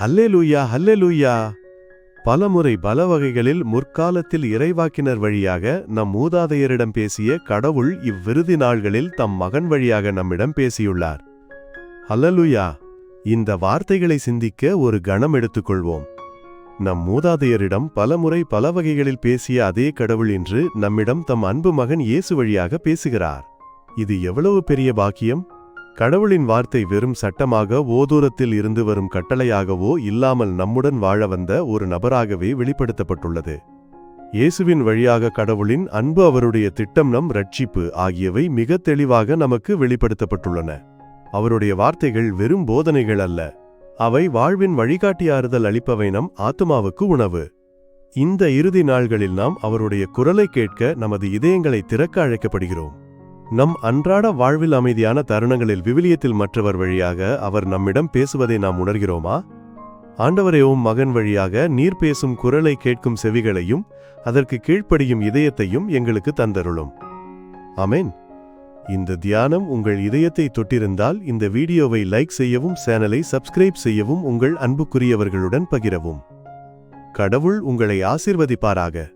ஹல்லேலூயா ஹல்லேலூயா. பலமுறை பல வகைகளில் முற்காலத்தில் இறைவாக்கினர் வழியாக நம் மூதாதையரிடம் பேசிய கடவுள் இவ்விருதி நாள்களில் தம் மகன் வழியாக நம்மிடம் பேசியுள்ளார். ஹலலுயா இந்த வார்த்தைகளை சிந்திக்க ஒரு கணம் எடுத்துக்கொள்வோம். நம் மூதாதையரிடம் பலமுறை பல வகைகளில் பேசிய அதே கடவுள் இன்று நம்மிடம் தம் அன்பு மகன் இயேசு வழியாக பேசுகிறார். இது எவ்வளவு பெரிய பாக்கியம்? கடவுளின் வார்த்தை வெறும் சட்டமாக ஓதூரத்தில் இருந்து வரும் கட்டளையாகவோ இல்லாமல் நம்முடன் வாழ வந்த ஒரு நபராகவே வெளிப்படுத்தப்பட்டுள்ளது. இயேசுவின் வழியாக கடவுளின் அன்பு அவருடைய திட்டம் நம் ரட்சிப்பு ஆகியவை மிக தெளிவாக நமக்கு வெளிப்படுத்தப்பட்டுள்ளன. அவருடைய வார்த்தைகள் வெறும் போதனைகள் அல்ல. அவை வாழ்வின் வழிகாட்டியாறுதல் அளிப்பவை நம் ஆத்துமாவுக்கு உணவு. இந்த இறுதி நாள்களில் நாம் அவருடைய குரலை கேட்க நமது இதயங்களை திறக்க அழைக்கப்படுகிறோம். நம் அன்றாட வாழ்வில் அமைதியான தருணங்களில் விவிலியத்தில் மற்றவர் வழியாக அவர் நம்மிடம் பேசுவதை நாம் உணர்கிறோமா? ஆண்டவரையும் மகன் வழியாக நீர் பேசும் குரலை கேட்கும் செவிகளையும் அதற்கு கீழ்ப்படியும் இதயத்தையும் எங்களுக்கு தந்தருளும். அமேன் இந்த தியானம் உங்கள் இதயத்தை தொட்டிருந்தால் இந்த வீடியோவை லைக் செய்யவும் சேனலை சப்ஸ்கிரைப் செய்யவும் உங்கள் அன்புக்குரியவர்களுடன் பகிரவும். கடவுள் உங்களை ஆசிர்வதிப்பாராக.